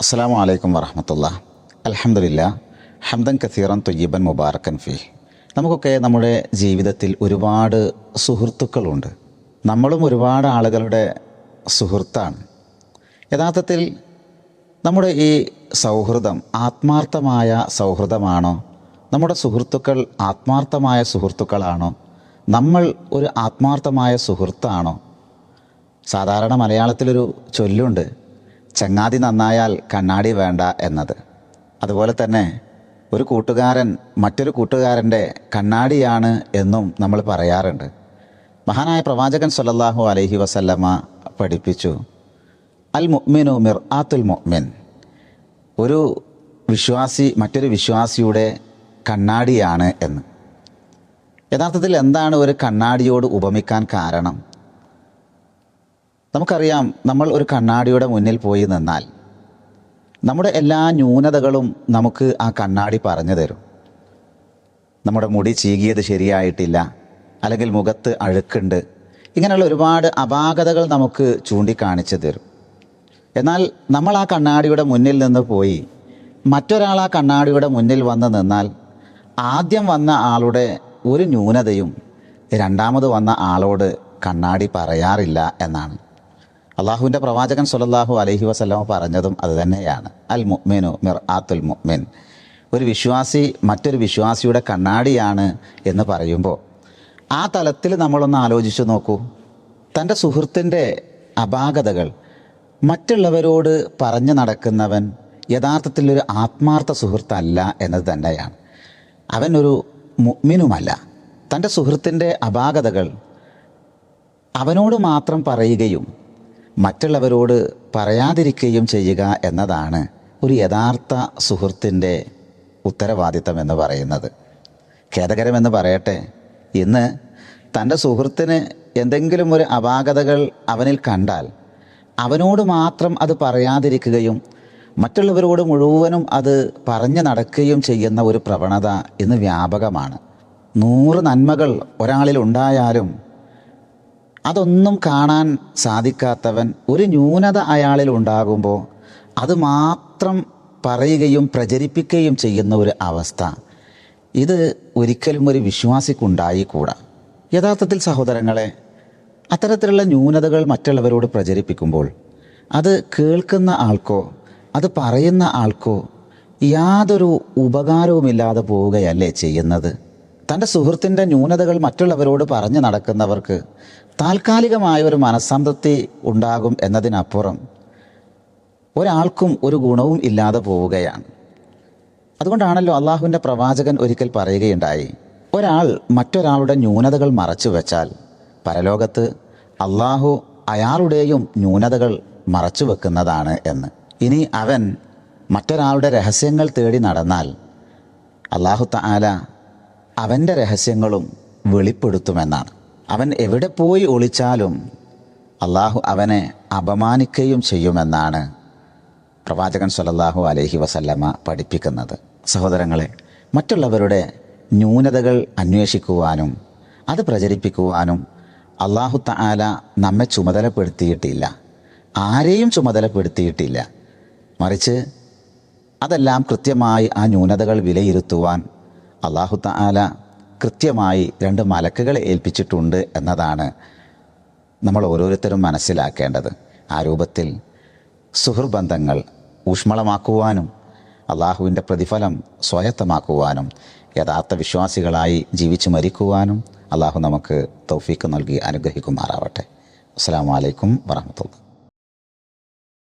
അസ്സാം വലൈക്കും വറഹമത്തുള്ള. അലഹമില്ല ഹംദൻ കസീറൻ തൊയ്യബൻ മുബാറക്കൻ ഫി. നമുക്കൊക്കെ നമ്മുടെ ജീവിതത്തിൽ ഒരുപാട് സുഹൃത്തുക്കളുണ്ട്. നമ്മളും ഒരുപാട് ആളുകളുടെ സുഹൃത്താണ്. യഥാർത്ഥത്തിൽ നമ്മുടെ ഈ സൗഹൃദം ആത്മാർത്ഥമായ സൗഹൃദമാണോ? നമ്മുടെ സുഹൃത്തുക്കൾ ആത്മാർത്ഥമായ സുഹൃത്തുക്കളാണോ? നമ്മൾ ഒരു ആത്മാർത്ഥമായ സുഹൃത്താണോ? സാധാരണ മലയാളത്തിലൊരു ചൊല്ലുണ്ട് ചങ്ങാതി നന്നായാൽ കണ്ണാടി വേണ്ട എന്നത്. അതുപോലെ തന്നെ ഒരു കൂട്ടുകാരൻ മറ്റൊരു കൂട്ടുകാരന്റെ കണ്ണാടിയാണ് എന്നും നമ്മൾ പറയാറുണ്ട്. മഹാനായ പ്രവാചകൻ സല്ലല്ലാഹു അലഹി വസല്ലമ പഠിപ്പിച്ചു. അൽ മുഅ്മിനു മിർ ആത്തുൽ മുഅ്മിൻ. ഒരു വിശ്വാസി മറ്റൊരു വിശ്വാസിയുടെ കണ്ണാടിയാണ് എന്ന്. യഥാർത്ഥത്തിൽ എന്താണ് ഒരു കണ്ണാടിയോട് ഉപമിക്കാൻ കാരണം? നമുക്കറിയാം നമ്മൾ ഒരു കണ്ണാടിയുടെ മുന്നിൽ പോയി നിന്നാൽ നമ്മുടെ എല്ലാ ന്യൂനതകളും നമുക്ക് ആ കണ്ണാടി പറഞ്ഞു തരും. നമ്മുടെ മുടി ചീകിയത് ശരിയായിട്ടില്ല അല്ലെങ്കിൽ മുഖത്ത് അഴുക്കുണ്ട്. ഇങ്ങനെയുള്ള ഒരുപാട് അപാകതകൾ നമുക്ക് ചൂണ്ടിക്കാണിച്ചു തരും. എന്നാൽ നമ്മൾ ആ കണ്ണാടിയുടെ മുന്നിൽ നിന്ന് പോയി മറ്റൊരാൾ ആ കണ്ണാടിയുടെ മുന്നിൽ വന്ന് നിന്നാൽ ആദ്യം വന്ന ആളുടെ ഒരു ന്യൂനതയും രണ്ടാമത് വന്ന ആളോട് കണ്ണാടി പറയാറില്ല എന്നാണ്. അള്ളാഹുവിന്റെ പ്രവാചകൻ സുലല്ലാഹു അലഹി വസല്ലമ പറഞ്ഞതും അതുതന്നെയാണ് അൽ മുഅ്മിനു മിർ ആത്തുൽ മുഹ്മിൻ ഒരു വിശ്വാസി മറ്റൊരു വിശ്വാസിയുടെ കണ്ണാടിയാണ് എന്ന് പറയുമ്പോൾ ആ തലത്തിൽ നമ്മളൊന്ന് ആലോചിച്ച് നോക്കൂ. തന്റെ സുഹൃത്തിന്റെ അപാകതകൾ മറ്റുള്ളവരോട് പറഞ്ഞു നടക്കുന്നവൻ യഥാർത്ഥത്തിൽ ഒരു ആത്മാർത്ഥ സുഹൃത്തല്ല എന്നത് തന്നെയാണ്. അവനൊരു മുഅ്മിനുമല്ല. തന്റെ സുഹൃത്തിന്റെ അപാകതകൾ അവനോട് മാത്രം പറയുകയും മറ്റുള്ളവരോട് പറയാതിരിക്കുകയും ചെയ്യുക എന്നതാണ് ഒരു യഥാർത്ഥ സുഹൃത്തിന്റെ ഉത്തരവാദിത്തം എന്ന് പറയുന്നത്. ഖേദകരമെന്ന് പറയട്ടെ ഇന്ന് തന്റെ സുഹൃത്തിന് എന്തെങ്കിലും ഒരു അപാകതകൾ അവനിൽ കണ്ടാൽ അവനോട് മാത്രം അത് പറയാതിരിക്കുകയും മറ്റുള്ളവരോട് മുഴുവനും അത് പറഞ്ഞു നടക്കുകയും ചെയ്യുന്ന ഒരു പ്രവണത ഇന്ന് വ്യാപകമാണ്. നൂറ് നന്മകൾ ഒരാളിൽ ഉണ്ടായാലും അതൊന്നും കാണാൻ സാധിക്കാത്തവൻ ഒരു ന്യൂനത അയാളിൽ ഉണ്ടാകുമ്പോൾ അത് മാത്രം പറയുകയും പ്രചരിപ്പിക്കുകയും ചെയ്യുന്ന ഒരു അവസ്ഥ. ഇത് ഒരിക്കലും ഒരു വിശ്വാസിക്കുണ്ടായിക്കൂടാ. യഥാർത്ഥത്തിൽ സഹോദരങ്ങളെ അത്തരത്തിലുള്ള ന്യൂനതകൾ മറ്റുള്ളവരോട് പ്രചരിപ്പിക്കുമ്പോൾ അത് കേൾക്കുന്ന ആൾക്കോ അത് പറയുന്ന ആൾക്കോ യാതൊരു ഉപകാരവുമില്ലാതെ പോവുകയല്ലേ ചെയ്യുന്നത്? തന്റെ സുഹൃത്തിന്റെ ന്യൂനതകൾ മറ്റുള്ളവരോട് പറഞ്ഞു നടക്കുന്നവർക്ക് താൽക്കാലികമായ ഒരു മനസ്സംതൃപ്തി ഉണ്ടാകും എന്നതിനപ്പുറം ഒരാൾക്കും ഒരു ഗുണവും ഇല്ലാതെ പോവുകയാണ്. അതുകൊണ്ടാണല്ലോ അള്ളാഹുവിന്റെ പ്രവാചകൻ ഒരിക്കൽ പറയുകയുണ്ടായി ഒരാൾ മറ്റൊരാളുടെ ന്യൂനതകൾ മറച്ചു വെച്ചാൽ പരലോകത്ത് അള്ളാഹു അയാളുടെയും ന്യൂനതകൾ മറച്ചു വെക്കുന്നതാണ് എന്ന്. ഇനി അവൻ മറ്റൊരാളുടെ രഹസ്യങ്ങൾ തേടി നടന്നാൽ അള്ളാഹു താല അവന്റെ രഹസ്യങ്ങളും വെളിപ്പെടുത്തുമെന്നാണ്. അവൻ എവിടെ പോയി ഒളിച്ചാലും അള്ളാഹു അവനെ അപമാനിക്കുകയും ചെയ്യുമെന്നാണ് പ്രവാചകൻ സലല്ലാഹു അലഹി വസല്ലമ പഠിപ്പിക്കുന്നത്. സഹോദരങ്ങളെ മറ്റുള്ളവരുടെ ന്യൂനതകൾ അന്വേഷിക്കുവാനും അത് പ്രചരിപ്പിക്കുവാനും അള്ളാഹു താല നമ്മെ ചുമതലപ്പെടുത്തിയിട്ടില്ല. ആരെയും ചുമതലപ്പെടുത്തിയിട്ടില്ല. മറിച്ച് അതെല്ലാം കൃത്യമായി ആ ന്യൂനതകൾ വിലയിരുത്തുവാൻ അള്ളാഹു താല കൃത്യമായി രണ്ട് മലക്കുകളെ ഏൽപ്പിച്ചിട്ടുണ്ട് എന്നതാണ് നമ്മൾ ഓരോരുത്തരും മനസ്സിലാക്കേണ്ടത്. ആ രൂപത്തിൽ സുഹൃബന്ധങ്ങൾ ഊഷ്മളമാക്കുവാനും അള്ളാഹുവിന്റെ പ്രതിഫലം സ്വായത്തമാക്കുവാനും യഥാർത്ഥ വിശ്വാസികളായി ജീവിച്ചു മരിക്കുവാനും അള്ളാഹു നമുക്ക് തൗഫീക്ക് നൽകി അനുഗ്രഹിക്കുമാറാവട്ടെ. അസ്സാം വലൈക്കും വറഹമത്തുള്ള